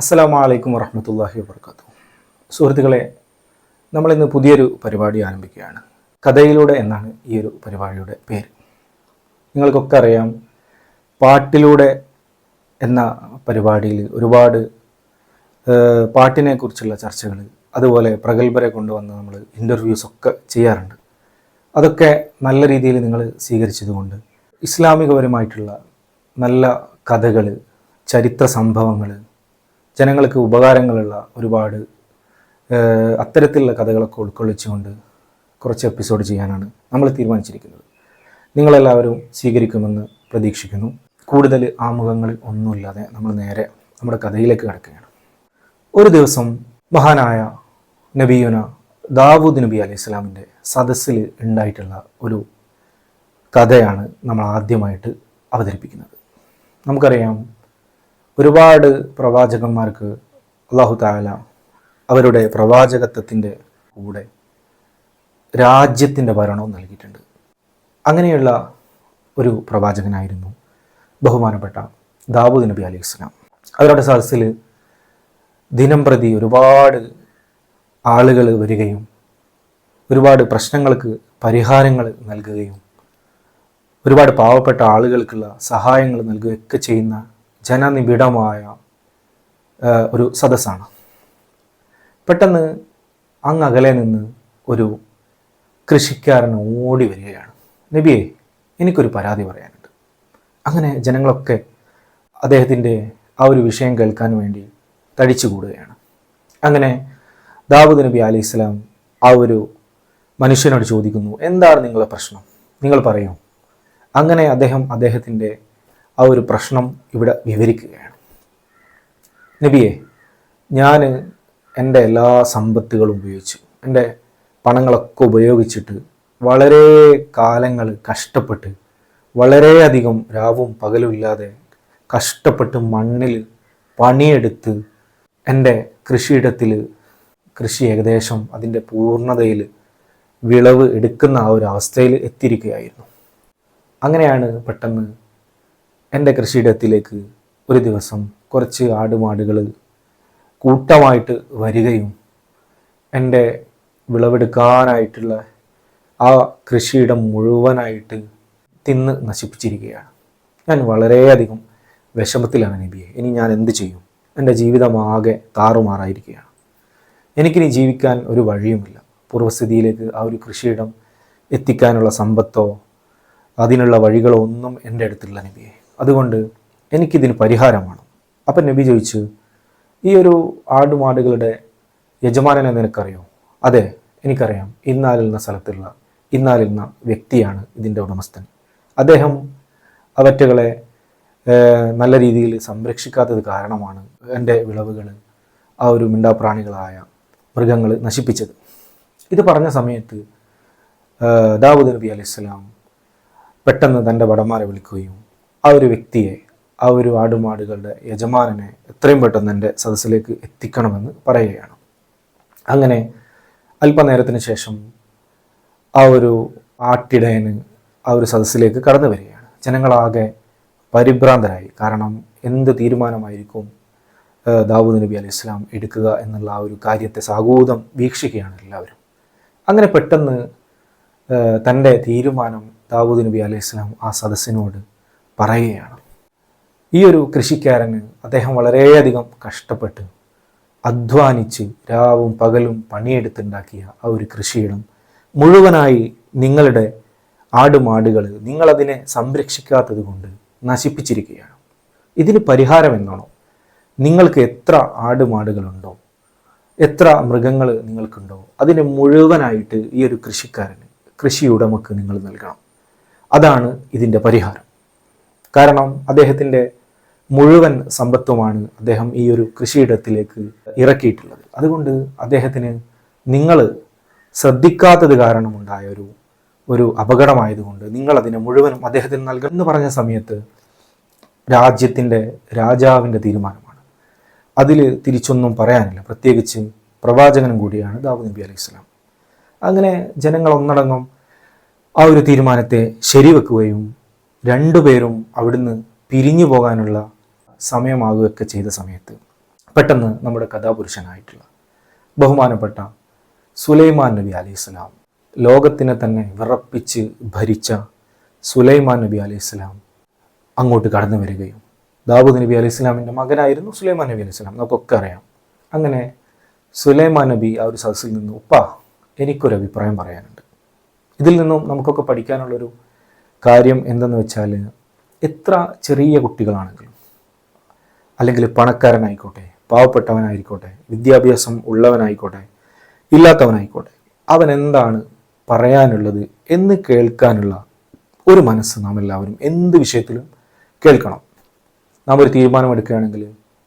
അസ്സലാമു അലൈക്കും വറഹമത്തല്ലാഹി വാബർക്കാത്തു. സുഹൃത്തുക്കളെ നമ്മളിന്ന് പുതിയൊരു പരിപാടി ആരംഭിക്കുകയാണ്. കഥയിലൂടെ എന്നാണ് ഈ ഒരു പരിപാടിയുടെ പേര്. നിങ്ങൾക്കൊക്കെ അറിയാം പാട്ടിലൂടെ എന്ന പരിപാടിയിൽ ഒരുപാട് പാട്ടിനെ പാട്ടിനെക്കുറിച്ചുള്ള ചർച്ചകൾ അതുപോലെ പ്രഗത്ഭരെ കൊണ്ടുവന്ന് നമ്മൾ ഇന്റർവ്യൂസ് ഒക്കെ ചെയ്യാറുണ്ട്. അതൊക്കെ നല്ല രീതിയിൽ നിങ്ങൾ സ്വീകരിച്ചതുകൊണ്ട് ഇസ്ലാമികപരമായിട്ടുള്ള നല്ല കഥകൾ ചരിത്ര സംഭവങ്ങൾ ജനങ്ങൾക്ക് ഉപകാരങ്ങളുള്ള ഒരുപാട് അത്തരത്തിലുള്ള കഥകളൊക്കെ ഉൾക്കൊള്ളിച്ചുകൊണ്ട് കുറച്ച് എപ്പിസോഡ് ചെയ്യാനാണ് നമ്മൾ തീരുമാനിച്ചിരിക്കുന്നത്. നിങ്ങളെല്ലാവരും സ്വീകരിക്കുമെന്ന് പ്രതീക്ഷിക്കുന്നു. കൂടുതൽ ആമുഖങ്ങൾ ഒന്നുമില്ലാതെ നമ്മൾ നേരെ നമ്മുടെ കഥയിലേക്ക് കിടക്കുകയാണ്. ഒരു ദിവസം മഹാനായ നബിയുന ദാവൂദ് നബി അലൈഹി സ്വലാമിന്റെ സദസ്സിൽ ഉണ്ടായിട്ടുള്ള ഒരു കഥയാണ് നമ്മൾ ആദ്യമായിട്ട് അവതരിപ്പിക്കുന്നത്. നമുക്കറിയാം ഒരുപാട് പ്രവാചകന്മാർക്ക് അള്ളാഹു താല അവരുടെ പ്രവാചകത്വത്തിന്റെ കൂടെ രാജ്യത്തിന്റെ ഭരണവും നൽകിയിട്ടുണ്ട്. അങ്ങനെയുള്ള ഒരു പ്രവാചകനായിരുന്നു ബഹുമാനപ്പെട്ട ദാവൂദ് നബി അലി ഇസ്ലാം അവരുടെ സദസ്സിൽ ദിനം പ്രതി ഒരുപാട് ആളുകൾ വരികയും ഒരുപാട് പ്രശ്നങ്ങൾക്ക് പരിഹാരങ്ങൾ നൽകുകയും ഒരുപാട് പാവപ്പെട്ട ആളുകൾക്കുള്ള സഹായങ്ങൾ നൽകുകയൊക്കെ ചെയ്യുന്ന ജനനിബിഡമായ ഒരു സദസ്സാണ്. പെട്ടെന്ന് അങ്ങ് അകലെ നിന്ന് ഒരു കൃഷിക്കാരൻ ഓടി വരികയാണ്. നബിയെ എനിക്കൊരു പരാതി പറയാനുണ്ട്. അങ്ങനെ ജനങ്ങളൊക്കെ അദ്ദേഹത്തിന്റെ ആ ഒരു വിഷയം കേൾക്കാൻ വേണ്ടി തടിച്ചുകൂടുകയാണ് അങ്ങനെ ദാവൂദ് നബി അലി ഇസ്ലാം ആ ഒരു മനുഷ്യനോട് ചോദിക്കുന്നു എന്താണ് നിങ്ങളുടെ പ്രശ്നം? നിങ്ങൾ പറയൂ. അങ്ങനെ അദ്ദേഹം അദ്ദേഹത്തിന്റെ ആ ഒരു പ്രശ്നം ഇവിടെ വിവരിക്കുകയാണ്. നബിയെ ഞാൻ എന്റെ എല്ലാ സമ്പത്തുകളും ഉപയോഗിച്ചു. എന്റെ പണങ്ങളൊക്കെ ഉപയോഗിച്ചിട്ട് വളരെ കാലങ്ങൾ കഷ്ടപ്പെട്ട് വളരെയധികം രാവും പകലും ഇല്ലാതെ കഷ്ടപ്പെട്ട് മണ്ണിൽ പണിയെടുത്ത് എന്റെ കൃഷിയിടത്തിൽ കൃഷി ഏകദേശം അതിന്റെ പൂർണതയിൽ വിളവ് എടുക്കുന്ന ആ ഒരു അവസ്ഥയിൽ എത്തിയിരിക്കുകയായിരുന്നു. അങ്ങനെയാണ് പെട്ടെന്ന് എന്റെ കൃഷിയിടത്തിലേക്ക് ഒരു ദിവസം കുറച്ച് ആടുമാടുകൾ കൂട്ടമായിട്ട് വരികയും എന്റെ വിളവെടുക്കാനായിട്ടുള്ള ആ കൃഷിയിടം മുഴുവനായിട്ട് തിന്ന് നശിപ്പിച്ചിരിക്കുകയാണ്. ഞാൻ വളരെയധികം വിഷമത്തിലാണ് നബിയെ. ഇനി ഞാൻ എന്ത് ചെയ്യും? എന്റെ ജീവിതമാകെ താറുമാറായിരിക്കുകയാണ്. എനിക്കിനി ജീവിക്കാൻ ഒരു വഴിയുമില്ല. പൂർവസ്ഥിതിയിലേക്ക് ആ ഒരു കൃഷിയിടം എത്തിക്കാനുള്ള സമ്പത്തോ അതിനുള്ള വഴികളോ ഒന്നും എന്റെ അടുത്തുള്ള നബിയെ. അതുകൊണ്ട് എനിക്കിതിന് പരിഹാരമാണ്. അപ്പം നബി ചോദിച്ചു ഈ ഒരു ആടുമാടുകളുടെ യജമാനനെ നിനക്കറിയോ? അതെ എനിക്കറിയാം. ഇന്നാലിന്ന സ്ഥലത്തുള്ള ഇന്നാലിന്ന വ്യക്തിയാണ് ഇതിന്റെ ഉടമസ്ഥൻ. അദ്ദേഹം അവറ്റകളെ നല്ല രീതിയിൽ സംരക്ഷിക്കാത്തത് കാരണമാണ് എന്റെ വിളവുകൾ ആ ഒരു മിണ്ടാപ്രാണികളായ മൃഗങ്ങൾ നശിപ്പിച്ചത്. ഇത് പറഞ്ഞ സമയത്ത് ദാവൂദ് നബി അലൈഹി സ്വലാം പെട്ടെന്ന് തന്റെ വടമാരെ വിളിക്കുകയും ആ ഒരു വ്യക്തിയെ ആ ഒരു ആടുമാടുകളുടെ യജമാനനെ എത്രയും പെട്ടെന്ന് എന്റെ സദസ്സിലേക്ക് എത്തിക്കണമെന്ന് പറയുകയാണ്. അങ്ങനെ അല്പനേരത്തിന് ശേഷം ആ ഒരു ആട്ടിടയന് ആ ഒരു സദസ്സിലേക്ക് കടന്നു വരികയാണ്. ജനങ്ങളാകെ പരിഭ്രാന്തരായി. കാരണം എന്ത് തീരുമാനമായിരിക്കും ദാവൂദ് നബി അലൈഹി ഇസ്ലാം എടുക്കുക എന്നുള്ള ആ ഒരു കാര്യത്തെ സാഗൂതം വീക്ഷിക്കുകയാണ് എല്ലാവരും. അങ്ങനെ പെട്ടെന്ന് തന്റെ തീരുമാനം ദാവൂദ് നബി അലൈഹി ഇസ്ലാം ആ സദസ്സിനോട് പറയുകയാണ്. ഈ ഒരു കൃഷിക്കാരന് അദ്ദേഹം വളരെയധികം കഷ്ടപ്പെട്ട് അധ്വാനിച്ച് രാവും പകലും പണിയെടുത്തുണ്ടാക്കിയ ആ ഒരു കൃഷിയിടം മുഴുവനായി നിങ്ങളുടെ ആടുമാടുകൾ നിങ്ങളതിനെ സംരക്ഷിക്കാത്തത് കൊണ്ട് നശിപ്പിച്ചിരിക്കുകയാണ്. ഇതിന് പരിഹാരം എന്നാണോ നിങ്ങൾക്ക് എത്ര ആടുമാടുകളുണ്ടോ? എത്ര മൃഗങ്ങൾ നിങ്ങൾക്കുണ്ടോ? അതിനെ മുഴുവനായിട്ട് ഈ ഒരു കൃഷിക്കാരന് കൃഷി ഉടമക്ക് നിങ്ങൾ നൽകണം. അതാണ് ഇതിന്റെ പരിഹാരം. കാരണം അദ്ദേഹത്തിന്റെ മുഴുവൻ സമ്പത്തുമാണ് അദ്ദേഹം ഈ ഒരു കൃഷിയിടത്തിലേക്ക് ഇറക്കിയിട്ടുള്ളത്. അതുകൊണ്ട് അദ്ദേഹത്തിന് നിങ്ങൾ ശ്രദ്ധിക്കാത്തത് കാരണമുണ്ടായ ഒരു ഒരു അപകടമായതുകൊണ്ട് നിങ്ങൾ അതിനെ മുഴുവനും അദ്ദേഹത്തിന് നൽകണം എന്ന് പറഞ്ഞ സമയത്ത് രാജ്യത്തിന്റെ രാജാവിന്റെ തീരുമാനമാണ്. അതിൽ തിരിച്ചൊന്നും പറയാനില്ല. പ്രത്യേകിച്ച് പ്രവാചകനും കൂടിയാണ് ദാവൂദ് നബി അലൈഹി സ്വലാം. അങ്ങനെ ജനങ്ങൾ ഒന്നടങ്കം ആ ഒരു തീരുമാനത്തെ ശരിവെക്കുകയും രണ്ടുപേരും അവിടുന്ന് പിരിഞ്ഞു പോകാനുള്ള സമയമാകുകയൊക്കെ ചെയ്ത സമയത്ത് പെട്ടെന്ന് നമ്മുടെ കഥാപുരുഷനായിട്ടുള്ള ബഹുമാനപ്പെട്ട സുലൈമാൻ നബി അലൈഹി ലോകത്തിനെ തന്നെ വിറപ്പിച്ച് ഭരിച്ച സുലൈമാൻ നബി അലൈഹി അങ്ങോട്ട് കടന്നു വരികയും ദാവൂദ് നബി അലൈഹി സ്വലാമിന്റെ മകനായിരുന്നു സുലൈമാൻ നബി അലൈഹി നമുക്കൊക്കെ അറിയാം. അങ്ങനെ സുലൈമാൻ നബി ആ ഒരു സദസ്സിൽ നിന്ന് ഉപ്പ എനിക്കൊരു അഭിപ്രായം പറയാനുണ്ട്. ഇതിൽ നിന്നും നമുക്കൊക്കെ പഠിക്കാനുള്ളൊരു കാര്യം എന്തെന്ന് വെച്ചാൽ എത്ര ചെറിയ കുട്ടികളാണെങ്കിലും അല്ലെങ്കിൽ പണക്കാരനായിക്കോട്ടെ പാവപ്പെട്ടവനായിക്കോട്ടെ വിദ്യാഭ്യാസം ഉള്ളവനായിക്കോട്ടെ ഇല്ലാത്തവനായിക്കോട്ടെ അവൻ എന്താണ് പറയാനുള്ളത് എന്ന് കേൾക്കാനുള്ള ഒരു മനസ്സ് നാം എല്ലാവരും എന്ത് വിഷയത്തിലും കേൾക്കണം. നാം ഒരു തീരുമാനമെടുക്കുകയാണെങ്കിൽ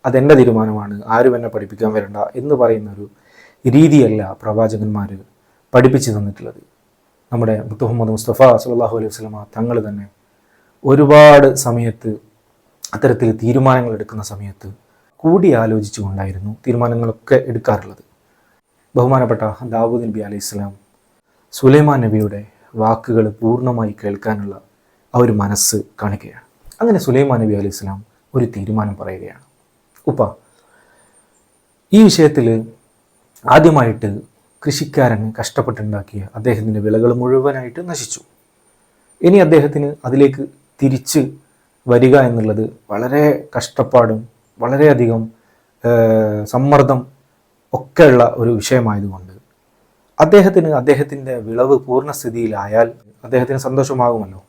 അതെന്റെ തീരുമാനമാണ് ആരും എന്നെ പഠിപ്പിക്കാൻ വരണ്ട എന്ന് പറയുന്ന ഒരു രീതിയല്ല പ്രവാചകന്മാർ പഠിപ്പിച്ചു തന്നിട്ടുള്ളത്. നമ്മുടെ മുത്തുഹമ്മദ് മുസ്തഫ സല്ലാഹു അലൈഹി വസ്ലമ തങ്ങൾ തന്നെ ഒരുപാട് സമയത്ത് അത്തരത്തിൽ തീരുമാനങ്ങൾ എടുക്കുന്ന സമയത്ത് കൂടി ആലോചിച്ചുകൊണ്ടായിരുന്നു തീരുമാനങ്ങളൊക്കെ എടുക്കാറുള്ളത്. ബഹുമാനപ്പെട്ട ദാവൂദ് നബി അലൈഹി സ്വലാം സുലൈമാൻ നബിയുടെ വാക്കുകൾ പൂർണമായി കേൾക്കാനുള്ള ആ ഒരു മനസ്സ് കാണിക്കുകയാണ് അങ്ങനെ സുലൈമാൻ നബി അലൈഹി സ്വലാം ഒരു തീരുമാനം പറയുകയാണ്. ഉപ്പ ഈ വിഷയത്തിൽ ആദ്യമായിട്ട് കൃഷിക്കാരൻ കഷ്ടപ്പെട്ടുണ്ടാക്കിയ അദ്ദേഹത്തിന്റെ വിളകൾ മുഴുവനായിട്ട് നശിച്ചു. ഇനി അദ്ദേഹത്തിന് അതിലേക്ക് തിരിച്ച് വരിക എന്നുള്ളത് വളരെ കഷ്ടപ്പാടും വളരെയധികം സമ്മർദ്ദം ഒക്കെയുള്ള ഒരു വിഷയമായതുകൊണ്ട് അദ്ദേഹത്തിന് അദ്ദേഹത്തിന്റെ വിളവ് പൂർണസ്ഥിതിയിലായാൽ അദ്ദേഹത്തിന് സന്തോഷമാകുമല്ലോ.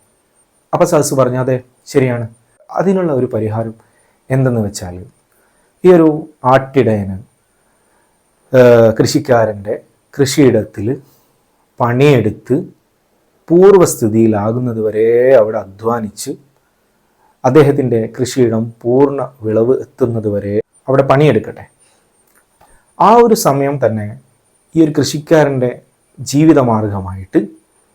അപ്പം സദസ് പറഞ്ഞു അതെ ശരിയാണ്. അതിനുള്ള ഒരു പരിഹാരം എന്തെന്ന് വെച്ചാൽ ഈ ഒരു ആട്ടിടയന് കൃഷിക്കാരന്റെ കൃഷിയിടത്തിൽ പണിയെടുത്ത് പൂർവസ്ഥിതിയിലാകുന്നത് വരെ അവിടെ അധ്വാനിച്ച് അദ്ദേഹത്തിന്റെ കൃഷിയിടം പൂർണ വിളവ് എത്തുന്നത് വരെ അവിടെ പണിയെടുക്കട്ടെ. ആ ഒരു സമയം തന്നെ ഈ ഒരു കൃഷിക്കാരന്റെ ജീവിതമാർഗമായിട്ട്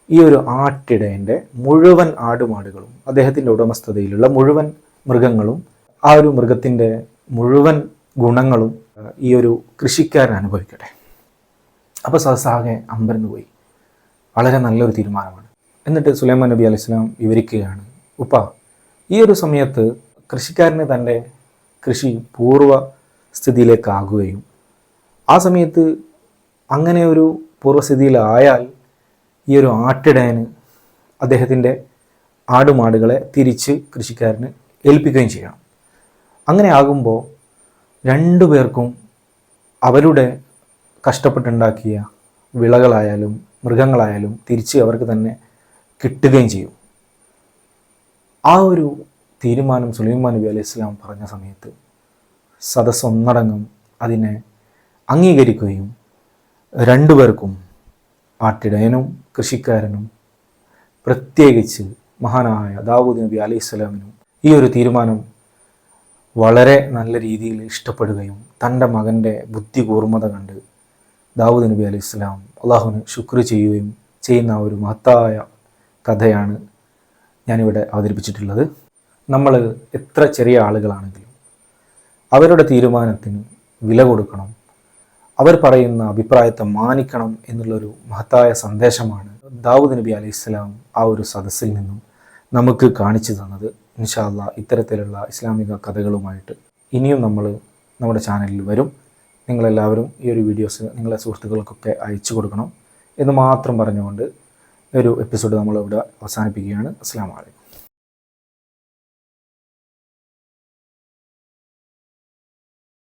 ഈ ഒരു ആട്ടിടേന്റെ മുഴുവൻ ആടുമാടുകളും അദ്ദേഹത്തിന്റെ ഉടമസ്ഥതയിലുള്ള മുഴുവൻ മൃഗങ്ങളും ആ ഒരു മൃഗത്തിന്റെ മുഴുവൻ ഗുണങ്ങളും ഈ ഒരു കൃഷിക്കാരൻ അനുഭവിക്കട്ടെ. അപ്പോൾ സഹസാകെ അമ്പരന്ന് പോയി. വളരെ നല്ലൊരു തീരുമാനമാണ്. എന്നിട്ട് സുലൈമാൻ നബി അലൈഹി സ്വലാം വിവരിക്കുകയാണ് ഉപ്പ ഈ ഒരു സമയത്ത് കൃഷിക്കാരന് തന്റെ കൃഷി പൂർവ സ്ഥിതിയിലേക്കാകുകയും ആ സമയത്ത് അങ്ങനെ ഒരു പൂർവസ്ഥിതിയിലായാൽ ഈ ഒരു ആട്ടിടയന് അദ്ദേഹത്തിന്റെ ആടുമാടുകളെ തിരിച്ച് കൃഷിക്കാരന് ഏൽപ്പിക്കുകയും ചെയ്യണം. അങ്ങനെ ആകുമ്പോൾ രണ്ടു പേർക്കും അവരുടെ കഷ്ടപ്പെട്ടുണ്ടാക്കിയ വിളകളായാലും മൃഗങ്ങളായാലും തിരിച്ച് അവർക്ക് തന്നെ കിട്ടുകയും ചെയ്യും. ആ ഒരു തീരുമാനം സുലൈമാൻ നബി അലൈഹി ഇസ്ലാം പറഞ്ഞ സമയത്ത് സദസ് ഒന്നടങ്കം അതിനെ അംഗീകരിക്കുകയും രണ്ടുപേർക്കും പാട്ടിടയനും കൃഷിക്കാരനും പ്രത്യേകിച്ച് മഹാനായ ദാവൂദ് നബി അലൈഹി സ്വലാമിനും ഈ ഒരു തീരുമാനം വളരെ നല്ല രീതിയിൽ ഇഷ്ടപ്പെടുകയും തന്റെ മകന്റെ ബുദ്ധി കൂർമ്മത കണ്ട് ദാവൂദ് നബി അലൈഹി ഇസ്ലാം അള്ളാഹുവിന് ശുക്ർ ചെയ്യുകയും ചെയ്യുന്ന ഒരു മഹത്തായ കഥയാണ് ഞാനിവിടെ അവതരിപ്പിച്ചിട്ടുള്ളത്. നമ്മൾ എത്ര ചെറിയ ആളുകളാണെങ്കിലും അവരുടെ തീരുമാനത്തിന് വില കൊടുക്കണം അവർ പറയുന്ന അഭിപ്രായത്തെ മാനിക്കണം എന്നുള്ളൊരു മഹത്തായ സന്ദേശമാണ് ദാവൂദ് നബി അലൈഹി ഇസ്ലാം ആ ഒരു സദസ്സിൽ നിന്നും നമുക്ക് കാണിച്ചു തന്നത്. ഇൻഷാല്ല ഇത്തരത്തിലുള്ള ഇസ്ലാമിക കഥകളുമായിട്ട് ഇനിയും നമ്മൾ നമ്മുടെ ചാനലിൽ വരും. നിങ്ങളെല്ലാവരും ഈ ഒരു വീഡിയോസ് നിങ്ങളെ സുഹൃത്തുക്കൾക്കൊക്കെ അയച്ചു കൊടുക്കണം എന്ന് മാത്രം പറഞ്ഞുകൊണ്ട് ഒരു എപ്പിസോഡ് നമ്മൾ ഇവിടെ അവസാനിപ്പിക്കുകയാണ്. അസ്സാം വലൈക്കും